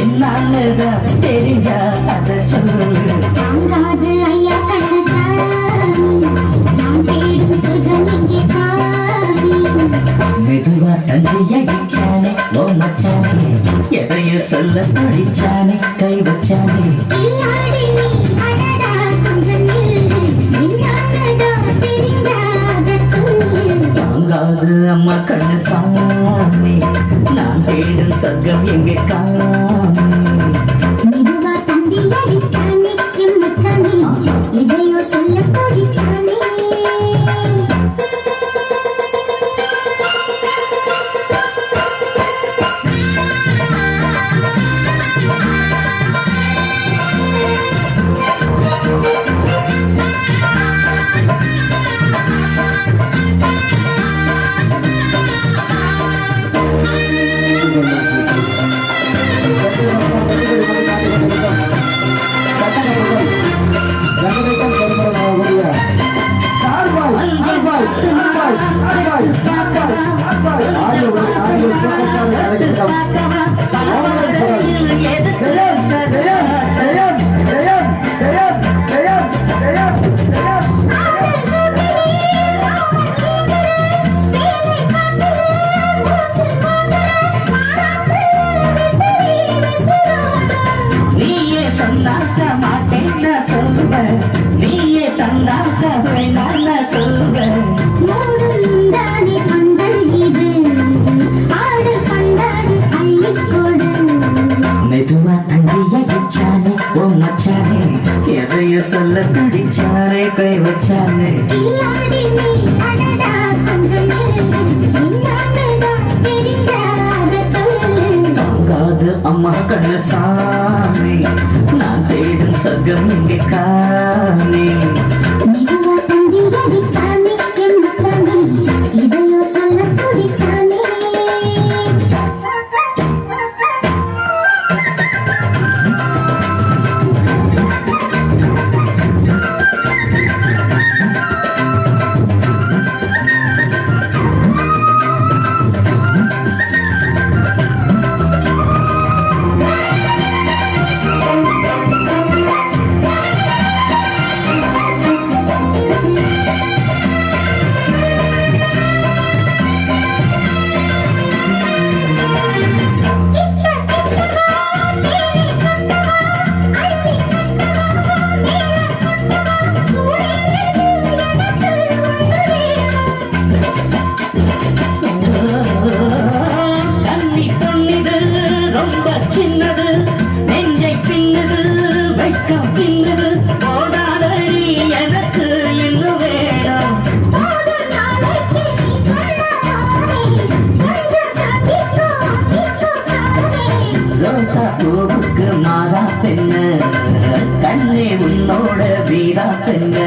என்னாலதான் தெரிஞ்சா அத சொல்லு தாங்காது ஐயா மெதுவா தந்தி அடிச்சானே ஓ மச்சானே சொல்ல படிச்சானே கை வச்சானே அது அம்மா கண்ணு சாமி. நான் தேடும் சங்கம் எங்கே காமி நீயே நில்லு என்னன்னுதான் தெரிந்தாத சொல்லு. தாங்காது அம்மா கண்ணு சாமி நான் தேடும் சர்க்கம் இங்கே காணி. சொல்ல பெண்ணு கண்ணே உன்னோட வீரா பெண்ணு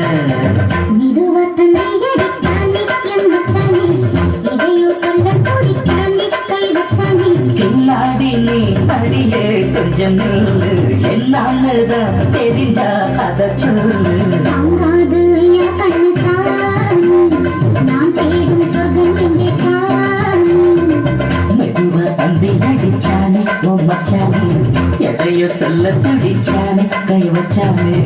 நீ படியே கொஞ்சம் நில்லு. என்னாலதான் தெரிஞ்சா அத சொல்லு. மெதுவா தம்பி அடிச்சானே மச்சானே. எதையோ சொல்ல துடிச்சானே கை வச்சானே